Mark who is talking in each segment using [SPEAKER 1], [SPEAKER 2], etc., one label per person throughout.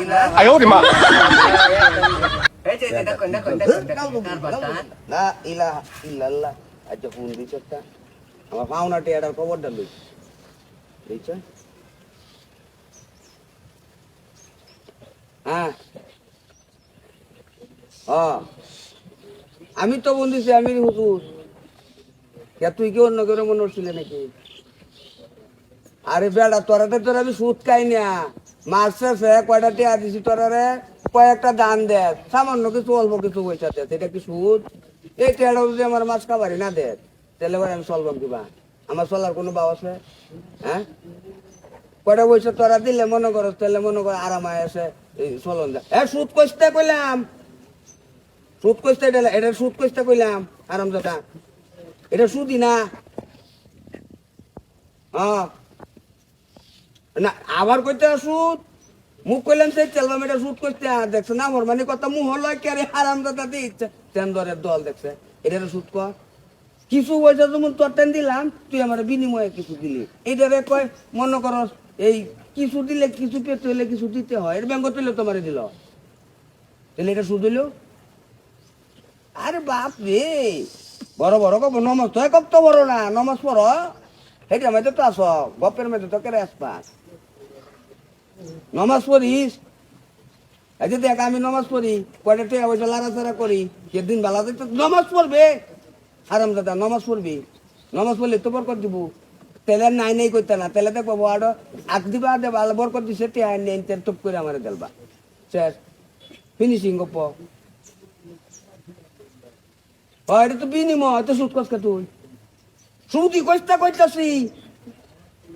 [SPEAKER 1] 哎呦我的妈！
[SPEAKER 2] এই যে যে দেখুন দেখুন দেখুন দেখুন তার বাতা
[SPEAKER 3] লা ইলাহা ইল্লাল্লাহ আচ্ছা ফোন দিছ একটা আমার পাওনা টিয়াটার খবরটা লই দিছ হ্যাঁ ও আমি তো বন্ধুছি আমি হুজুর কে তুই কি অন্য করে মনে হচ্ছিলে নাকি আরে বেড়া তোরাতে তোর আমি সুদ খাই না শেষে কয়টা টিয়া দিছি তোরারে? কয়েকটা দান দে, সামান্য কিছু, অল্প কিছু পয়সা দে এটা কি সুদ? এই টিয়াটা যদি আমার মাছ খাবারই না দে, তাহলে ভাই আমি চলবাম কিবা আমার চলার কোনো বাব আছে? হ্যাঁ? কয়টা পয়সা তোরা দিলে মনে করো, তাহলে মনে করো আরাম আছে, এই চলন দে। এ, সুদ কইতে কইলাম। সুদ কইতে এটা সুদ কইতে কইলাম, আরাম দাদা এটা সুদি না। হ্যাঁ। না, আবার কইতে সুদ মুখ কইলাম সেই চালবাম এটা সুদ করতে, আর দেখছে না আমার মানে কথা মুহ লয় কে আরে হারাম দাদা দিয়ে ইচ্ছে, তেন্দরের দল দেখছে। এটা সুদ কর। কিছু পয়সা যেমন তোর টেন দিলাম, তুই আমার বিনিময়ে কিছু দিলি। এইটারে কয়, মনে কর, এই কিছু দিলে কিছু পেতে হলে কিছু দিতে হয়। এর ব্যাংক তুলে তোমার দিল। তাহলে এটা সুদ দিল আরে বাপ রে বড় বড় কব নমাজ তো কব তো বড় না নমাজ পড় সেইটা মধ্যে তো আস গপের মধ্যে তো কেড়ে আসপাস নমাজ পড়িস? এই যে দেখ, আমি নমাজ পড়ি, কয়টা টেয়া পয়সা লাড়াচাড়া করি, সেদিন বেলা তো নমাজ পড়বে? আরাম দাদা, নমাজ পড়বি। নমাজ পড়লে তো বরকত দিব। তেলে নাই নাই করতে না, তেলে দেখব আরও আগ দিবা দেবা বরকত দিছে, টেয়া নেই টপ করে আমার দেলবা। শেষ। ফিনিশিং গপ হয় এটা তো বিনিময় তো সুদ কষ্ট তুই? সুদি কইতা কইতাছি?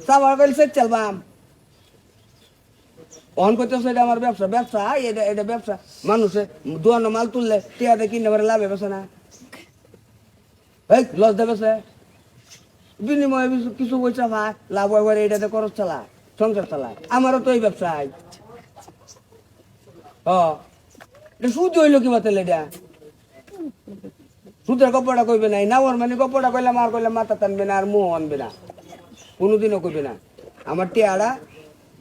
[SPEAKER 3] সাবার কইছে চলবাম। অন করতেছে এটা আমার ব্যবসা। ব্যবসা, এটা এটা ব্যবসা। মানুষে দোয়ানো মাল তুললে টিয়াতে কিনে পরে লাভ হবে না। এই, লস দেবে সে বিনিময়ে কিছু- পয়সা ভাই লাভ হয় পরে এটাতে খরচ চালায়, সংসার চালায়। আমারও তো এই ব্যবসায়। ও এটা সুদ হইল কি বাতালে এটা? সুদের গপ্পটা কইবে নাই, না ওর মানে গপ্পটা কইলাম আর কইলাম মাথা টানবে না আর মুহ আনবে না। কোনোদিনও কইবে না। আমার টিয়ারা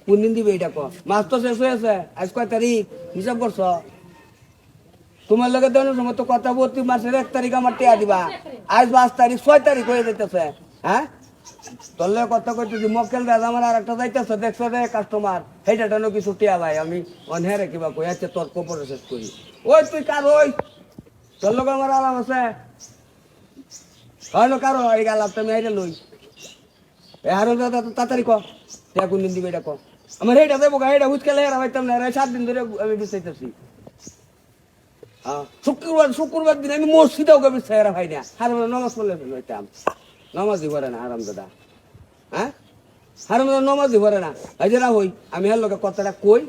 [SPEAKER 3] কোন দিন দিবে এটা কো মাস তো শেষ হয়েছে, আজ কয় তারিখ? হিসাব করছ? তোমার লগে দেওয়ার সময় তো কথা প্রতি মাসের এক তারিখ আমার টিয়া দিবা। আজ পাঁচ তারিখ, ছয় তারিখ হয়ে যাইতেছে হ্যাঁ? তোর লগে কথা কইতেছি, মক্কেল দাদ আমার আর একটা যাইতেছে, দেখছ রে কাস্টমার সেইটা টানো কিছু টিয়া ভাই, আমি অনহেরে কিবা কই আছে তোর কপরে শেষ করি। ওই তুই কার, ওই? লগে আমার আলাপ আছে? হয় কারও এই আলাপ তুমি আইলে লই। আর তাড়াতাড়ি ক। কোন দিন দিবে এটা ক। আমার এইটা দেবো গা এইটা উচকে লেহারা পাইতাম না এরা সাত দিন ধরে আমি বিচাইতেছি হ্যাঁ, শুক্রবার শুক্রবার দিন আমি মসজিদেও গেবি সেরা ভাই না। হারাম নমাজ পড়লে হইতাম নমাজই করে না হারাম দাদা হ্যাঁ? দাদা নমাজই করে না। এই যে হই আমি হের লোকে কথাটা কই?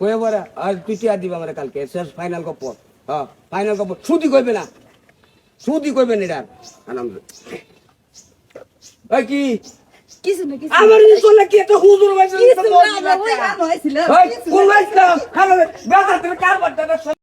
[SPEAKER 3] কয়ে পরে আর তুই টিয়া দিবা আমার কালকে শেষ ফাইনাল গপ্প হ্যাঁ ফাইনাল কাপড় সুদি কইবে না। সুদি না এটা। আনন্দ কি?
[SPEAKER 4] কিছু না কিছু
[SPEAKER 3] আমার চলে কি হুজুর
[SPEAKER 4] কিছু না, আমার না।
[SPEAKER 3] বেটা কার বাড়িতে